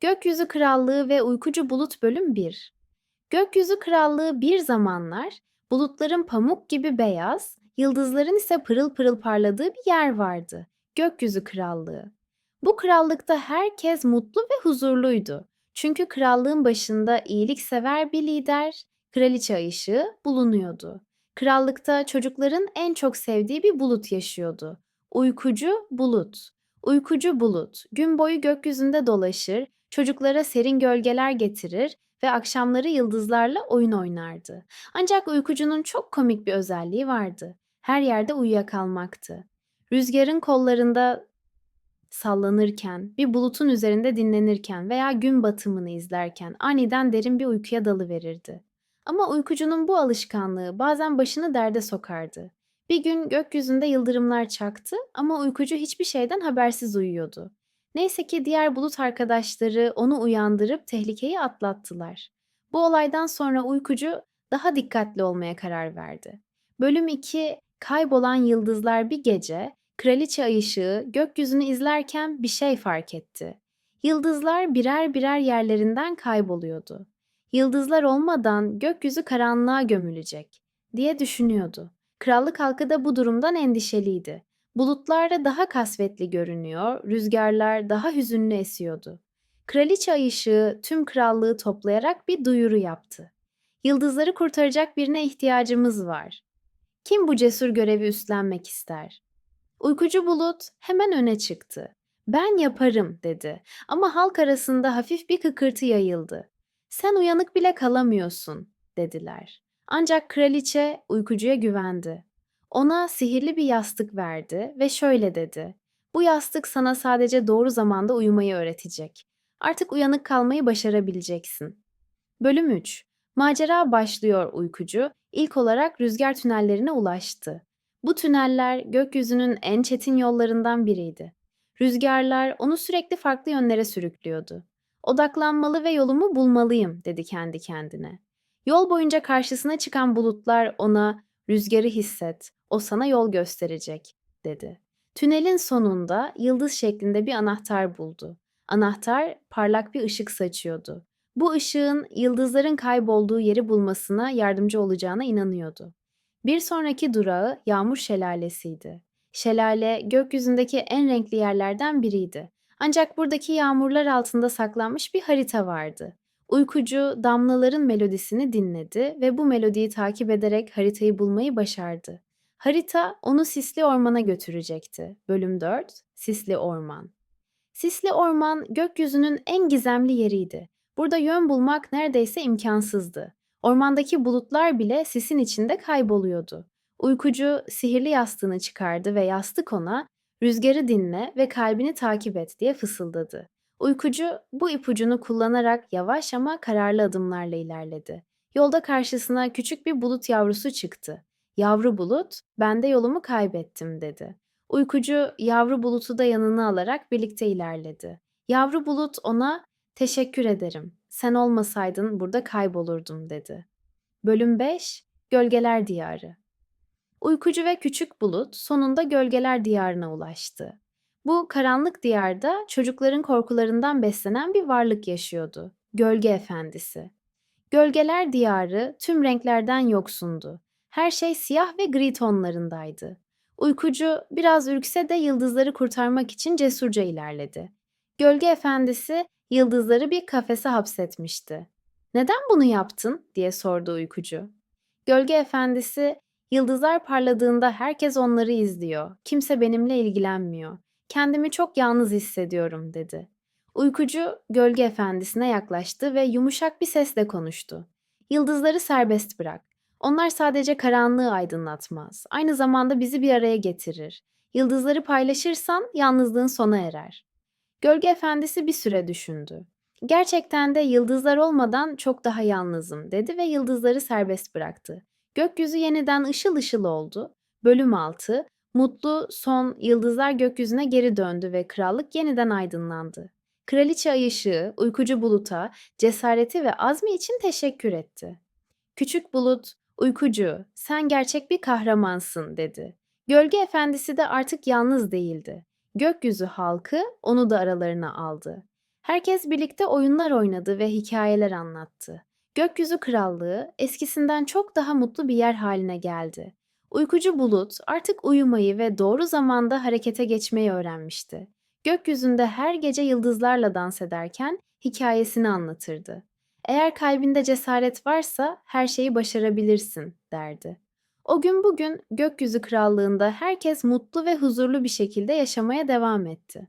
Gökyüzü Krallığı ve Uykucu Bulut Bölüm 1 Gökyüzü Krallığı bir zamanlar bulutların pamuk gibi beyaz, yıldızların ise pırıl pırıl parladığı bir yer vardı. Gökyüzü Krallığı. Bu krallıkta herkes mutlu ve huzurluydu. Çünkü krallığın başında iyiliksever bir lider, kraliçe Ayışığı bulunuyordu. Krallıkta çocukların en çok sevdiği bir bulut yaşıyordu. Uykucu Bulut. Uykucu bulut gün boyu gökyüzünde dolaşır, çocuklara serin gölgeler getirir ve akşamları yıldızlarla oyun oynardı. Ancak uykucunun çok komik bir özelliği vardı. Her yerde uyuyakalmaktı. Rüzgarın kollarında sallanırken, bir bulutun üzerinde dinlenirken veya gün batımını izlerken aniden derin bir uykuya dalıverirdi. Ama uykucunun bu alışkanlığı bazen başını derde sokardı. Bir gün gökyüzünde yıldırımlar çaktı ama uykucu hiçbir şeyden habersiz uyuyordu. Neyse ki diğer bulut arkadaşları onu uyandırıp tehlikeyi atlattılar. Bu olaydan sonra uykucu daha dikkatli olmaya karar verdi. Bölüm 2 Kaybolan Yıldızlar bir gece Kraliçe Ayışığı gökyüzünü izlerken bir şey fark etti. Yıldızlar birer birer yerlerinden kayboluyordu. Yıldızlar olmadan gökyüzü karanlığa gömülecek diye düşünüyordu. Krallık halkı da bu durumdan endişeliydi. Bulutlar da daha kasvetli görünüyor, rüzgarlar daha hüzünlü esiyordu. Kraliçe Ayışığı tüm krallığı toplayarak bir duyuru yaptı. Yıldızları kurtaracak birine ihtiyacımız var. Kim bu cesur görevi üstlenmek ister? Uykucu bulut hemen öne çıktı. Ben yaparım dedi ama halk arasında hafif bir kıkırtı yayıldı. Sen uyanık bile kalamıyorsun dediler. Ancak kraliçe uykucuya güvendi. Ona sihirli bir yastık verdi ve şöyle dedi. Bu yastık sana sadece doğru zamanda uyumayı öğretecek. Artık uyanık kalmayı başarabileceksin. Bölüm 3 Macera başlıyor uykucu. İlk olarak rüzgar tünellerine ulaştı. Bu tüneller gökyüzünün en çetin yollarından biriydi. Rüzgarlar onu sürekli farklı yönlere sürüklüyordu. Odaklanmalı ve yolumu bulmalıyım dedi kendi kendine. Yol boyunca karşısına çıkan bulutlar ona rüzgarı hisset, o sana yol gösterecek dedi. Tünelin sonunda yıldız şeklinde bir anahtar buldu. Anahtar parlak bir ışık saçıyordu. Bu ışığın yıldızların kaybolduğu yeri bulmasına yardımcı olacağına inanıyordu. Bir sonraki durağı Yağmur Şelalesi'ydi. Şelale gökyüzündeki en renkli yerlerden biriydi. Ancak buradaki yağmurlar altında saklanmış bir harita vardı. Uykucu damlaların melodisini dinledi ve bu melodiyi takip ederek haritayı bulmayı başardı. Harita onu Sisli Orman'a götürecekti. Bölüm 4 Sisli Orman Sisli Orman gökyüzünün en gizemli yeriydi. Burada yön bulmak neredeyse imkansızdı. Ormandaki bulutlar bile sisin içinde kayboluyordu. Uykucu sihirli yastığını çıkardı ve yastık ona rüzgarı dinle ve kalbini takip et diye fısıldadı. Uykucu bu ipucunu kullanarak yavaş ama kararlı adımlarla ilerledi. Yolda karşısına küçük bir bulut yavrusu çıktı. Yavru bulut, ben de yolumu kaybettim dedi. Uykucu yavru bulutu da yanına alarak birlikte ilerledi. Yavru bulut ona teşekkür ederim. Sen olmasaydın burada kaybolurdum dedi. Bölüm 5 Gölgeler Diyarı Uykucu ve küçük bulut sonunda gölgeler diyarına ulaştı. Bu karanlık diyarda çocukların korkularından beslenen bir varlık yaşıyordu. Gölge Efendisi. Gölgeler diyarı tüm renklerden yoksundu. Her şey siyah ve gri tonlarındaydı. Uykucu biraz ürkse de yıldızları kurtarmak için cesurca ilerledi. Gölge Efendisi yıldızları bir kafese hapsetmişti. "Neden bunu yaptın?" diye sordu uykucu. Gölge Efendisi, "Yıldızlar parladığında herkes onları izliyor. Kimse benimle ilgilenmiyor. Kendimi çok yalnız hissediyorum." dedi. Uykucu Gölge Efendisi'ne yaklaştı ve yumuşak bir sesle konuştu. "Yıldızları serbest bırak. Onlar sadece karanlığı aydınlatmaz. Aynı zamanda bizi bir araya getirir. Yıldızları paylaşırsan yalnızlığın sona erer." Gölge Efendisi bir süre düşündü. Gerçekten de yıldızlar olmadan çok daha yalnızım dedi ve yıldızları serbest bıraktı. Gökyüzü yeniden ışıl ışıl oldu. Bölüm 6 Mutlu son yıldızlar gökyüzüne geri döndü ve krallık yeniden aydınlandı. Kraliçe Ayışığı uykucu buluta cesareti ve azmi için teşekkür etti. Küçük bulut, uykucu, sen gerçek bir kahramansın dedi. Gölge efendisi de artık yalnız değildi. Gökyüzü halkı onu da aralarına aldı. Herkes birlikte oyunlar oynadı ve hikayeler anlattı. Gökyüzü Krallığı eskisinden çok daha mutlu bir yer haline geldi. Uykucu bulut artık uyumayı ve doğru zamanda harekete geçmeyi öğrenmişti. Gökyüzünde her gece yıldızlarla dans ederken hikayesini anlatırdı. Eğer kalbinde cesaret varsa her şeyi başarabilirsin derdi. O gün bugün gökyüzü krallığında herkes mutlu ve huzurlu bir şekilde yaşamaya devam etti.